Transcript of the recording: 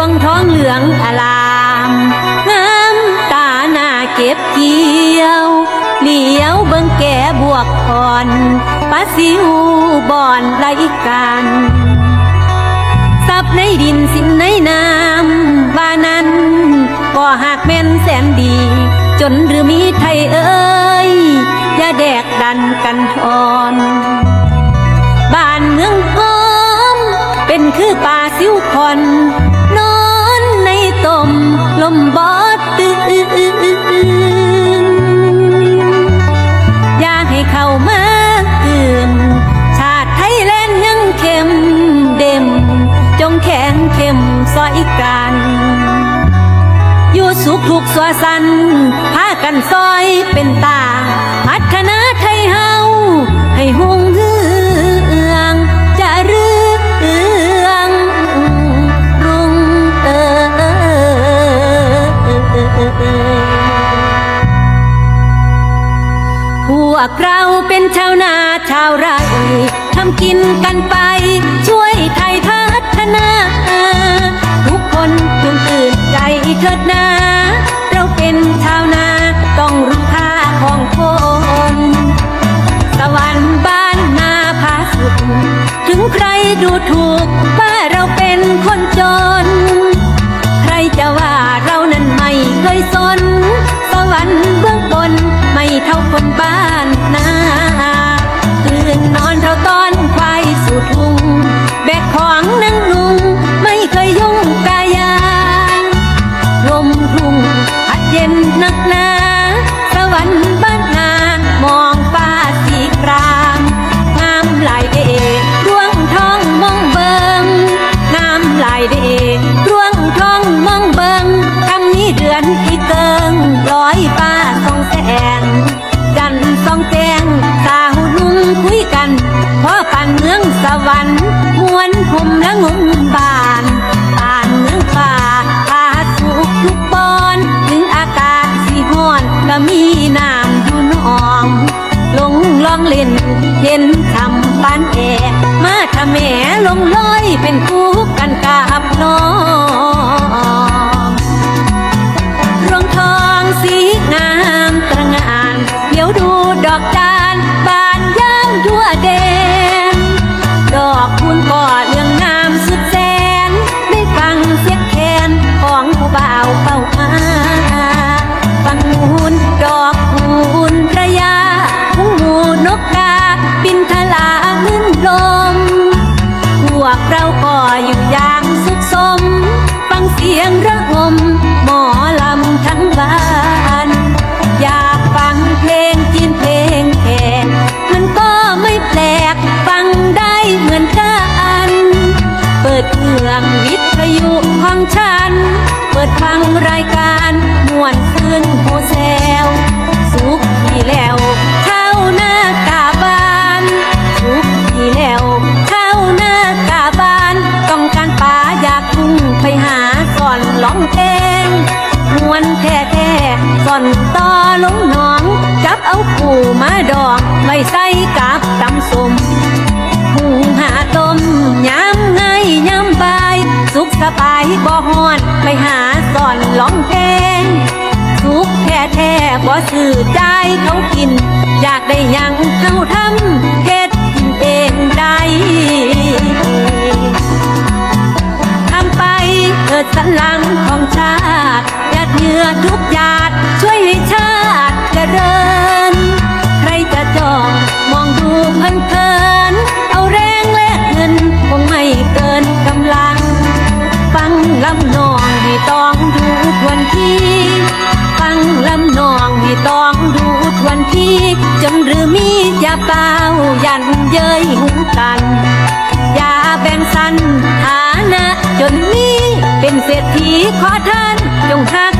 วงท้องเหลืองอลามงามตาหน้าเก็บเกี่ยว เหลียวเบิ่งแก่บวกคอนปลาซิวบ่อนไหลกันสับในดินสินในน้ำว่านั้นก็หากแม่นแสนดี จนหรือมีไทยเอ้ย อย่าแดกดันกันทอนบ้านเมืองหอม เป็นคือป่าสิวคอน ลมบอดตื่น อยากให้เข้ามาตื่น ชาติไทยแลนด์ยังเข้มเด่ม จงแข็งเข้มซอยกัน อยู่สุขทุกสัวสันพากันซอยเป็นตา วกเราเป็นชาวนาชาวไร่ทำกินกันไป ช่วยไทยพัฒนา ทุกคนจงตื่นใจเถิดนา เราเป็นชาวนาต้องรู้ค่าของคนสวรรค์บ้านนาพาสุข ถึงใครดูถูกว่าเราเป็น วรรค์บ้าน เล่น เห็นทำปานแอมาทำแม่ลงลอยเป็นคู่กันกับน้อง เราก็อยู่อย่างสุขสม ฟังเสียงระงม หมอลำทั้งบ้าน อยากฟังเพลงจีนเพลงแขกมันก็ไม่แปลก ฟังได้เหมือนกัน เปิดเครื่องวิทยุของฉัน เปิดฟังรายการม่วนคืนโฮแซวสุขที่แล้ว เข้าหน้า แท้แท้ๆก่อนต่อลงหนอง จับเอาปูมาดองไว้ใส่กับตำสมหุงหาต้มยำไงยำบาย สุขสบายบ่ฮอนไปหาสอนร้องเพลงสุขแท้แท้ๆบ่สื่อใจเขากิน อยากได้ยังเขาทำเฮ็ดกินเองได้ทำไปเกิดสันหลังของชาติ เหงื่อทุกหยาดช่วยให้ชาติเจริญ ใครจะจองมองดูเพลินเพลินเอาแรงและเงินคงไม่เกินกำลัง ฟังลำนองให้ต้องดูทวนทีฟังลำนองให้ต้องดูทวนทีจงหรือมีอย่าเปล่ายันเย้ยหุงกันอย่าแบ่งสันฐานะจนมีเป็นเศรษฐีขอท่านจงฮักกันเอา